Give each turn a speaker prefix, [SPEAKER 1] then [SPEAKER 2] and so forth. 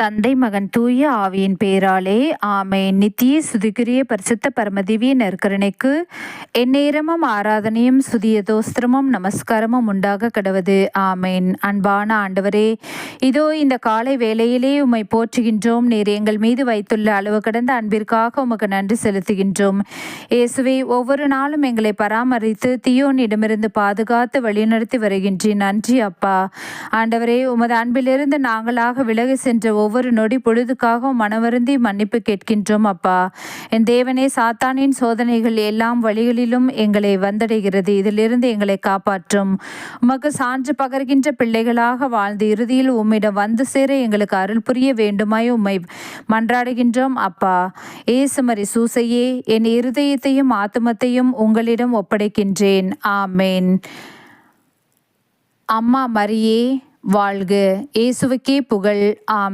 [SPEAKER 1] தந்தை மகன் தூய ஆவியின் பேராலே ஆமை நித்திய சுதிக்குரிய பரிசுத்த பரமதிவிய நற்கரணைக்கு எந்நேரமும் ஆராதனையும் சுதிய தோஸ்திரமும் நமஸ்காரமும் உண்டாக கிடவது ஆமேன். அன்பான ஆண்டவரே இதோ இந்த காலை வேளையிலே உம்மை போற்றுகின்றோம். நீர் எங்கள் மீது வைத்துள்ள அளவு கடந்த அன்பிற்காக உமக்கு நன்றி செலுத்துகின்றோம். இயேசுவே ஒவ்வொரு நாளும் எங்களை பராமரித்து தியோனிடமிருந்து பாதுகாத்து வழிநடத்தி வருகின்றேன் நன்றி அப்பா. ஆண்டவரே உமது அன்பிலிருந்து நாங்களாக விலகி சென்ற ஒவ்வொரு நொடி பொழுதுக்காகவும் மனவருந்தி மன்னிப்பு கேட்கின்றோம் அப்பா. என் தேவனே சாத்தானின் சோதனைகள் எல்லாம் வழிகளிலும் எங்களை வந்தடைகிறது. இதிலிருந்து எங்களை காப்பாற்றும். உமக்கு சான்று பகர்கின்ற பிள்ளைகளாக வாழ்ந்து இறுதியில் உம்மிடம் வந்து சேர எங்களுக்கு அருள் புரிய வேண்டுமாய் உம்மை மன்றாடுகின்றோம் அப்பா. ஏசுமரி சூசையே என் இருதயத்தையும் ஆத்துமத்தையும் உங்களிடம் ஒப்படைக்கின்றேன். ஆமேன். அம்மா மரியே வாழ்க. இயேசுவுக்கே புகழ். ஆம்.